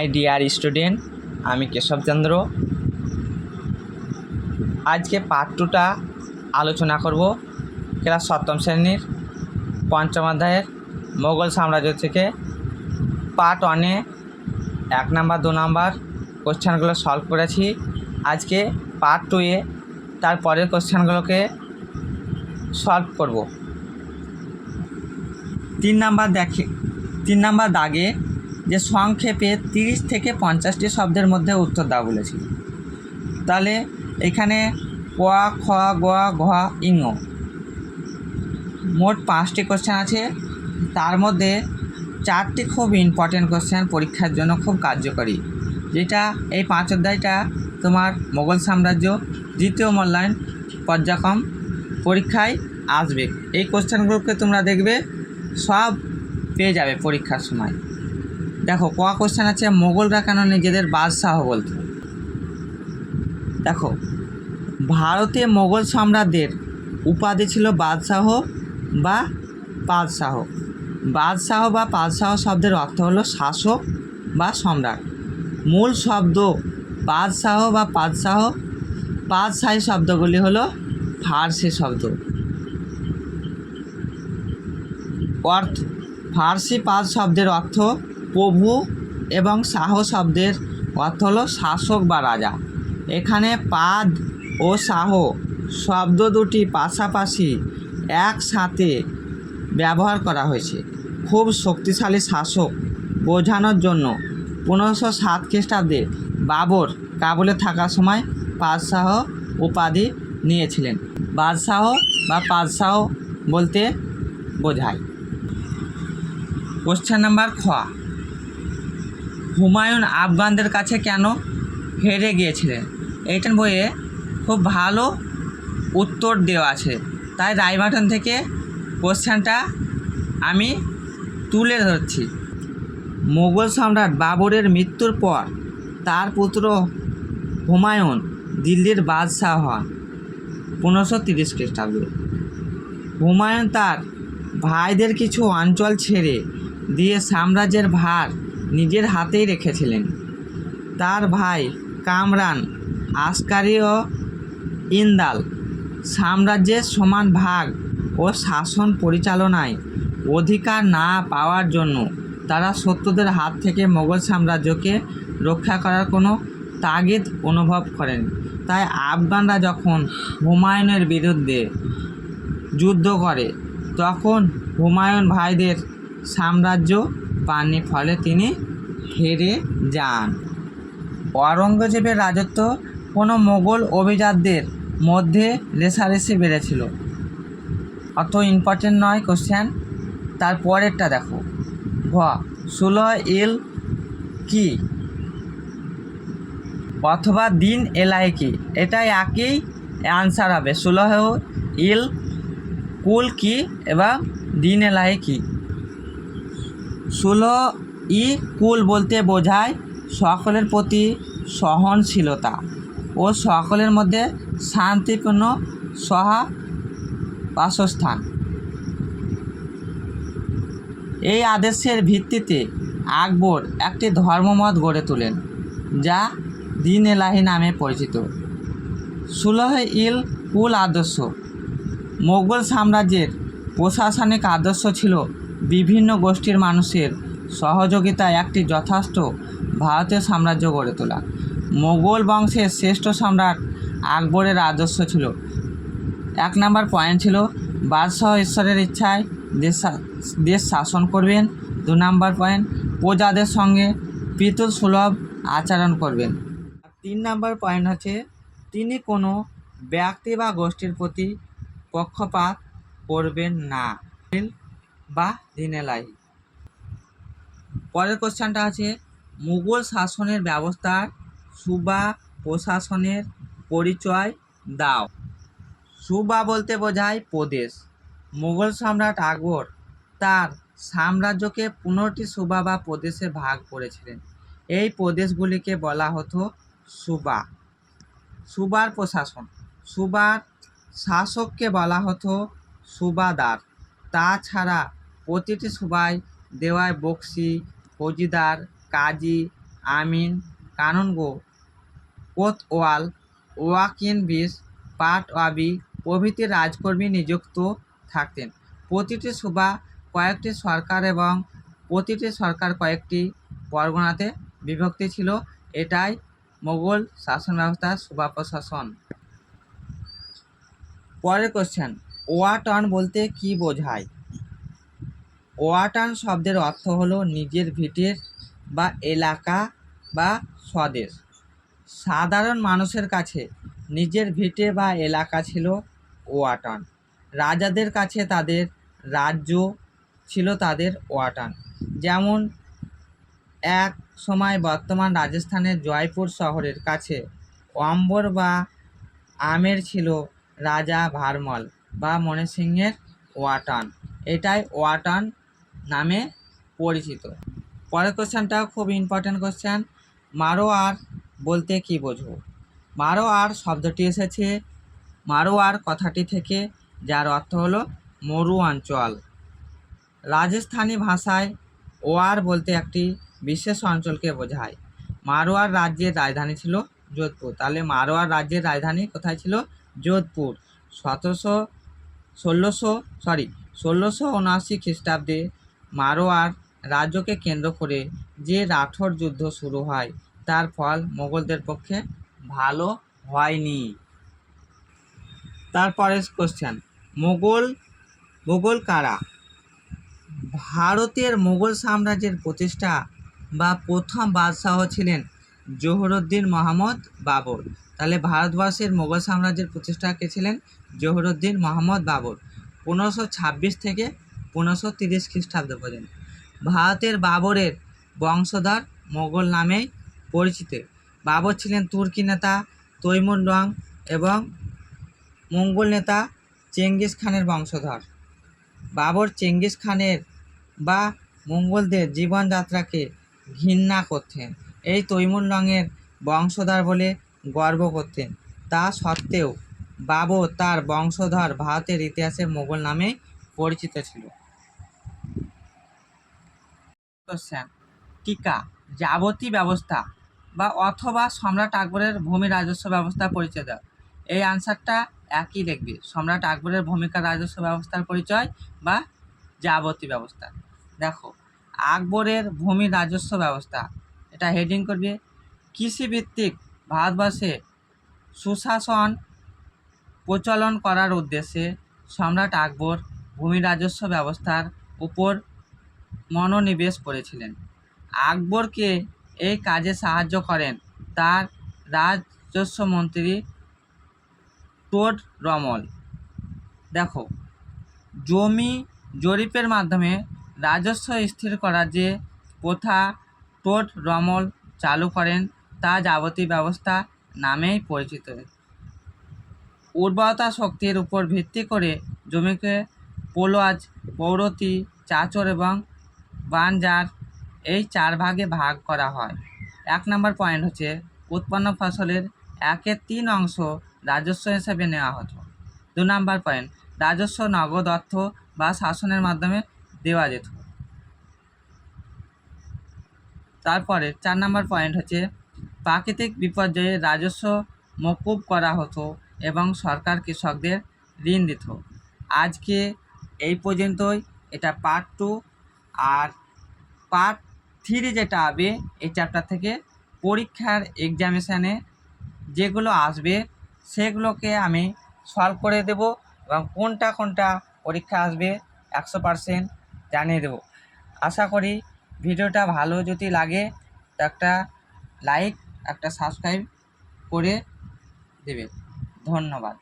My dear student, আমি কেশবচন্দ্র আজকে part টুটা আলোচনা করব ক্লাস সপ্তম শ্রেণির পঞ্চম অধ্যায়ের মোগল সাম্রাজ্য থেকে। পার্ট ওয়ানে এক নাম্বার, দু নাম্বার কোশ্চেনগুলো সলভ করেছি। আজকে পার্ট টুয়ে তার পরের কোশ্চেনগুলোকে সলভ করব। তিন নাম্বার দেখে তিন নাম্বার দাগে যে সংক্ষেপে তিরিশ থেকে পঞ্চাশটি শব্দের মধ্যে উত্তর দাও বলেছি তাহলে এখানে ক, খ, গ, ঘ ইঙ মোট পাঁচটি কোশ্চেন আছে। তার মধ্যে চারটি খুব ইম্পর্টেন্ট কোশ্চেন পরীক্ষার জন্য খুব কার্যকরী। যেটা এই পাঁচ অধ্যায়টা তোমার মোগল সাম্রাজ্য দ্বিতীয় মূল্যায়ন পর্যায়ক্রম পরীক্ষায় আসবে। এই কোশ্চেনগুলোকে তোমরা দেখবে, সব পেয়ে যাবে পরীক্ষার সময়। দেখো, ক কোশ্চেন আছে, মোগলরা কেন নিজেদের বাদশাহ বলতো? দেখো, ভারতে মোগল সম্রাটদের উপাধি ছিল বাদশাহ বা পাদশাহ। বাদশাহ বা পাদশাহ শব্দের অর্থ হলো শাসক বা সম্রাট। মূল শব্দ বাদশাহ বা পাদশাহ, পাদশাহী শব্দগুলি হলো ফার্সি শব্দ। অর্থ, ফার্সি পাদ শব্দের অর্থ প্রভু এবং শাহ শব্দের অর্থ হলো শাসক বা রাজা। এখানে পাদ ও শাহ শব্দ দুটি পাশাপাশি একসাথে ব্যবহার করা হয়েছে। খুব শক্তিশালী শাসক বোঝানোর জন্য পনেরোশো সাত খ্রিস্টাব্দে বাবর কাবুলে থাকার সময় পাদশাহ উপাধি নিয়েছিলেন। বাদশাহ বা পাদশাহ বলতে বোঝায়। কোশ্চেন নাম্বার খ। হুমায়ুন আফগানদের কাছে কেন হেরে গিয়েছিলেন এইটার বইয়ে খুব ভালো উত্তর দেওয়া আছে। তাই রায়বাটন থেকে কোশ্চেনটা আমি তুলে ধরছি। মোগল সম্রাট বাবরের মৃত্যুর পর তার পুত্র হুমায়ুন দিল্লির বাদশাহ হন পনেরোশো তিরিশ খ্রিস্টাব্দে। হুমায়ুন তার ভাইদের কিছু অঞ্চল ছেড়ে দিয়ে সাম্রাজ্যের ভার নিজের হাতেই রেখেছিলেন। তার ভাই কামরান আসকারি ও ইন্দাল সাম্রাজ্যের সমান ভাগ ও শাসন পরিচালনায় অধিকার না পাওয়ার জন্য তারা সত্যদের হাত থেকে মোগল সাম্রাজ্যকে রক্ষা করার কোনো তাগিদ অনুভব করেন। তাই আফগানরা যখন হুমায়ুনের বিরুদ্ধে যুদ্ধ করে, তখন হুমায়ুন ভাইদের সাম্রাজ্য পাননি, ফলে তিনি হেরে যান। অরঙ্গজেবের রাজত্ব কোনো মোগল অভিজাতদের মধ্যে রেশারেশি বেড়েছিল। অত ইম্পর্টেন্ট নয় কোশ্চেন তার পরেরটা দেখো। ঘ, ষোলো ইল কি? অথবা দিন এলাই কি? এটা একই অ্যান্সার হবে। ষোলো ইল কুল কি এবং দিন এলাই কি? ষোলো ই কুল বলতে বোঝায় সকলের প্রতি সহনশীলতা ও সকলের মধ্যে শান্তিপূর্ণ সহা বাসস্থান। এই আদেশের ভিত্তিতে আকবর একটি ধর্মমত গড়ে তোলেন, যা দিন এলাহি নামে পরিচিত। সুলহ ইল কুল আদর্শ, মোগল সাম্রাজ্যের প্রশাসনিক আদর্শ ছিল বিভিন্ন গোষ্ঠীর মানুষের সহযোগিতায় একটি যথার্থ ভারতীয় সাম্রাজ্য গড়ে তোলা। মোগল বংশের শ্রেষ্ঠ সম্রাট আকবরের আদর্শ ছিল। এক নম্বর পয়েন্ট ছিল, বাদশাহ ঈশ্বরের ইচ্ছায় দেশ দেশ শাসন করবেন। দু নম্বর পয়েন্ট, প্রজাদের সঙ্গে পিতুল সুলভ আচরণ করবেন। তিন নম্বর পয়েন্ট হচ্ছে, তিনি কোনো ব্যক্তি বা গোষ্ঠীর প্রতি পক্ষপাত করবেন না। বা দিনেলাই পরের কোশ্চেনটা আছে, মুঘল শাসনের ব্যবস্থার সুবা প্রশাসনের পরিচয় দাও। সুবা বলতে বোঝায় প্রদেশ। মুঘল সম্রাট আকবর তার সাম্রাজ্যকে পনেরোটি সুবা বা প্রদেশে ভাগ করেছিলেন। এই প্রদেশগুলিকে বলা হতো সুবা। সুবার প্রশাসন। সুবার শাসককে বলা হতো সুবাদার। তাছাড়া প্রতিটি সুবায় দেওয়ায় বক্সি, ফৌজিদার, কাজী, আমিন কানুনগো কোতওয়াল, ওয়াকিন বিস পাট ওয়াবি প্রভৃতি রাজকর্মী নিযুক্ত থাকতেন। প্রতিটি সুবা কয়েকটি সরকার এবং প্রতিটি সরকার কয়েকটি পরগনাতে বিভক্তি ছিল। এটাই মোগল শাসন ব্যবস্থার সুবা প্রশাসন। পরের কোশ্চেন ওয়াটন বলতে কি বোঝায়? ওয়াটান শব্দের অর্থ হলো নিজের ভিটের বা এলাকা বা স্বদেশ। সাধারণ মানুষের কাছে নিজের ভিটে বা এলাকা ছিল ওয়াটান। রাজাদের কাছে তাদের রাজ্য ছিল তাদের ওয়াটান। যেমন, এক সময় বর্তমান রাজস্থানের জয়পুর শহরের কাছে অম্বর বা আমের ছিল রাজা ভারমল বা মণিসিংহের ওয়াটান। এটাই ওয়াটান নামে পরিচিত। পরের কোশ্চেনটা খুব ইম্পর্ট্যান্ট কোশ্চেন মারোয়ার বলতে কি বোঝো? মারোয়ার শব্দটি এসেছে মারোয়ার কথাটি থেকে, যার অর্থ হলো মরু অঞ্চল। রাজস্থানী ভাষায় ওয়ার বলতে একটি বিশেষ অঞ্চলকে বোঝায়। মারোয়ার রাজ্যের রাজধানী ছিল যোধপুর। তাহলে মারোয়ার রাজ্যের রাজধানী কোথায় ছিল? যোধপুর। সতেরোশো, ষোলোশো সরি ষোলোশো উনআশি খ্রিস্টাব্দে মারোয়ার রাজ্যকে কেন্দ্র করে যে রাঠোর যুদ্ধ শুরু হয়, তার ফল মোগলদের পক্ষে ভালো হয়নি। তারপরে কোশ্চেন মোগল মোগল কারা? ভারতের মোগল সাম্রাজ্যের প্রতিষ্ঠা বা প্রথম বাদশাহ ছিলেন জহুরুদ্দিন মোহাম্মদ বাবর। তাহলে ভারতবর্ষের মোগল সাম্রাজ্যের প্রতিষ্ঠা কে ছিলেন? জহুরুদ্দিন মোহাম্মদ বাবর। পনেরোশো ছাব্বিশ থেকে পনেরোশো তিরিশ খ্রিস্টাব্দ পর্যন্ত। ভারতের বাবরের বংশধর মোগল নামেই পরিচিত। বাবর ছিলেন তুর্কি নেতা তৈমুর রং এবং মঙ্গল নেতা চেঙ্গিস খানের বংশধর। বাবর চেঙ্গিস খানের বা মঙ্গলদের জীবনযাত্রাকে ঘৃণা করতেন। এই তৈমুর রঙের বংশধর বলে গর্ব করতেন। তা সত্ত্বেও বাবর তার বংশধর ভারতের ইতিহাসে মোগল নামে পরিচিত ছিল। টিকা যাবতী ব্যবস্থা বা অথবা সম্রাট আকবরের ভূমি রাজস্ব ব্যবস্থা পরিচয় দাও। এই আনসারটা একই লিখবে সম্রাট আকবরের ভূমিকা, রাজস্ব ব্যবস্থার পরিচয় বা যাবতী ব্যবস্থা। দেখো, আকবরের ভূমি, রাজস্ব ব্যবস্থা, এটা হেডিং করবে, কৃষিভিত্তিক ভারতবর্ষে সুশাসন প্রচলন করার উদ্দেশ্যে সম্রাট আকবর ভূমি রাজস্ব ব্যবস্থার উপর মনোনিবেশ করেছিলেন। আকবরকে এই কাজে সাহায্য করেন তার রাজস্ব মন্ত্রী টোড রমল। দেখো, জমি জরিপের মাধ্যমে রাজস্ব স্থির করার যে প্রথা টোড রমল চালু করেন তা যাবতীয় ব্যবস্থা নামেই পরিচিত। উর্বরতা শক্তির উপর ভিত্তি করে জমিকে পোলোয়াজ পৌরতি, চাচর এবং বানজার এই চার ভাগে ভাগ করা হয়। এক নম্বর পয়েন্ট হচ্ছে, উৎপন্ন ফসলের একের তিন অংশ রাজস্ব হিসেবে নেওয়া হতো। দু নম্বর পয়েন্ট রাজস্ব, নগদ অর্থ বা শাসনের মাধ্যমে দেওয়া যেত। তারপরে চার নম্বর পয়েন্ট হচ্ছে, প্রাকৃতিক বিপর্যয়ে রাজস্ব মকুব করা হতো এবং সরকার কৃষকদের ঋণ দিত। আজকে এই পর্যন্তই। এটা পার্ট টু আর পার্ট থ্রি যেটা হবে, এই চ্যাপ্টার থেকে পরীক্ষার এক্সামিশানে যেগুলো আসবে, সেগুলোকে আমি সলভ করে দেব এবং কোনটা কোনটা পরীক্ষা আসবে একশো পারসেন্ট জানিয়ে দেবো। আশা করি ভিডিওটা ভালো যদি লাগে, তো একটা লাইক একটা সাবস্ক্রাইব করে দেবে ধন্যবাদ।